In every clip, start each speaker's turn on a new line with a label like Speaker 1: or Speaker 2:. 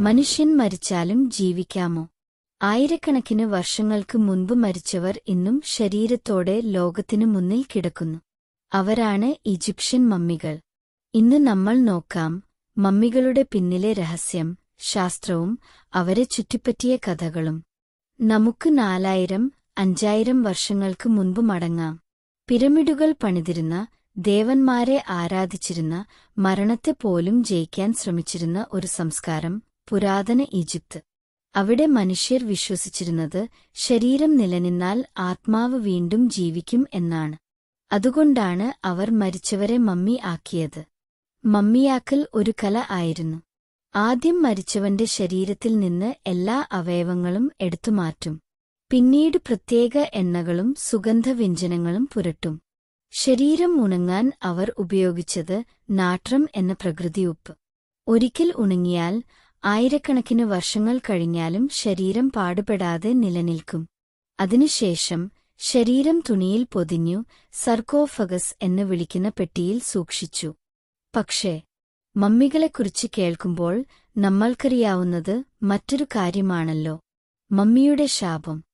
Speaker 1: മനുഷ്യൻ മരിച്ചാലും ജീവിക്കാമോ? ആയിരക്കണക്കിന് വർഷങ്ങൾക്ക് മുൻപ് മരിച്ചവർ ഇന്നും ശരീരത്തോടെ ലോകത്തിനു മുന്നിൽ കിടക്കുന്നു. അവരാണ് ഈജിപ്ഷ്യൻ മമ്മികൾ. ഇന്ന് നമ്മൾ നോക്കാം മമ്മികളുടെ പിന്നിലെ രഹസ്യം ശാസ്ത്രവും അവരെ ചുറ്റിപ്പറ്റിയ കഥകളും. നമുക്ക് നാലായിരം അഞ്ചായിരം വർഷങ്ങൾക്ക് മുൻപ് മടങ്ങാം. പിരമിഡുകൾ പണിതിരുന്ന ദേവന്മാരെ ആരാധിച്ചിരുന്ന മരണത്തെ പോലും ജയിക്കാൻ ശ്രമിച്ചിരുന്ന ഒരു സംസ്കാരം പുരാതന ഈജിപ്ത്. അവിടെ മനുഷ്യർ വിശ്വസിച്ചിരുന്നത് ശരീരം നിലനിന്നാൽ ആത്മാവ് വീണ്ടും ജീവിക്കും എന്നാണ്. അതുകൊണ്ടാണ് അവർ മരിച്ചവരെ മമ്മി ആക്കിയത്. മമ്മിയാക്കൽ ഒരു കല ആയിരുന്നു. ആദ്യം മരിച്ചവന്റെ ശരീരത്തിൽ നിന്ന് എല്ലാ അവയവങ്ങളും എടുത്തുമാറ്റും പിന്നീട് പ്രത്യേക എണ്ണകളും സുഗന്ധവ്യഞ്ജനങ്ങളും പുരട്ടും. ശരീരം ഉണങ്ങാൻ അവർ ഉപയോഗിച്ചത് നാട്രം എന്ന പ്രകൃതി ഉപ്പ് ഒരിക്കൽ ഉണങ്ങിയാൽ ആയിരക്കണക്കിന് വർഷങ്ങൾ കഴിഞ്ഞാലും ശരീരം പാടുപെടാതെ നിലനിൽക്കും. അതിനുശേഷം ശരീരം തുണിയിൽ പൊതിഞ്ഞു സർക്കോഫഗസ് എന്ന് വിളിക്കുന്ന പെട്ടിയിൽ സൂക്ഷിച്ചു. പക്ഷേ മമ്മികളെക്കുറിച്ച് കേൾക്കുമ്പോൾ നമ്മൾക്കറിയാവുന്നത് മറ്റൊരു കാര്യമാണല്ലോ. മമ്മിയുടെ ശാപം.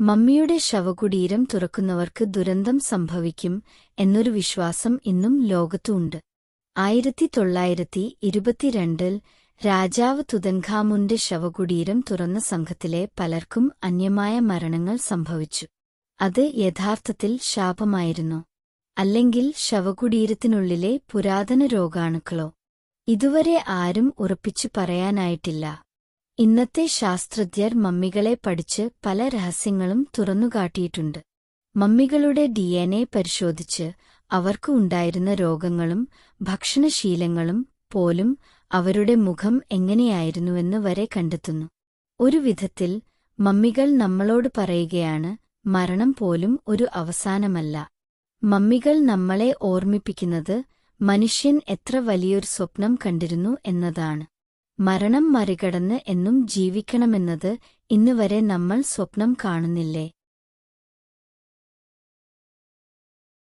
Speaker 1: മമ്മിയുടെ ശവകുടീരം തുറക്കുന്നവർക്ക് ദുരന്തം സംഭവിക്കും എന്നൊരു വിശ്വാസം ഇന്നും ലോകത്തുണ്ട്. ആയിരത്തി തൊള്ളായിരത്തി ഇരുപത്തിരണ്ടിൽ രാജാവ് തുതൻഖാമുന്റെ ശവകുടീരം തുറന്ന സംഘത്തിലെ പലർക്കും അന്യമായ മരണങ്ങൾ സംഭവിച്ചു. അത് യഥാർത്ഥത്തിൽ ശാപമായിരുന്നു. അല്ലെങ്കിൽ ശവകുടീരത്തിനുള്ളിലെ പുരാതന രോഗാണുക്കളോ? ഇതുവരെ ആരും ഉറപ്പിച്ചു പറയാനായിട്ടില്ല. ഇന്നത്തെ ശാസ്ത്രജ്ഞർ മമ്മികളെ പഠിച്ച് പല രഹസ്യങ്ങളും തുറന്നുകാട്ടിയിട്ടുണ്ട്. മമ്മികളുടെ ഡിഎൻഎ പരിശോധിച്ച് അവർക്കുണ്ടായിരുന്ന രോഗങ്ങളും ഭക്ഷണശീലങ്ങളും പോലും അവരുടെ മുഖം എങ്ങനെയായിരുന്നുവെന്ന് വരെ കണ്ടെത്തുന്നു. ഒരു വിധത്തിൽ മമ്മികൾ നമ്മളോട് പറയുകയാണ് മരണം പോലും ഒരു അവസാനമല്ല. മമ്മികൾ നമ്മളെ ഓർമ്മിപ്പിക്കുന്നത് മനുഷ്യൻ എത്ര വലിയൊരു സ്വപ്നം കണ്ടിരുന്നു എന്നതാണ്. മരണം മറികടന്ന് എന്നും ജീവിക്കണമെന്നത് ഇന്നുവരെ നമ്മൾ സ്വപ്നം കാണുന്നില്ലേ?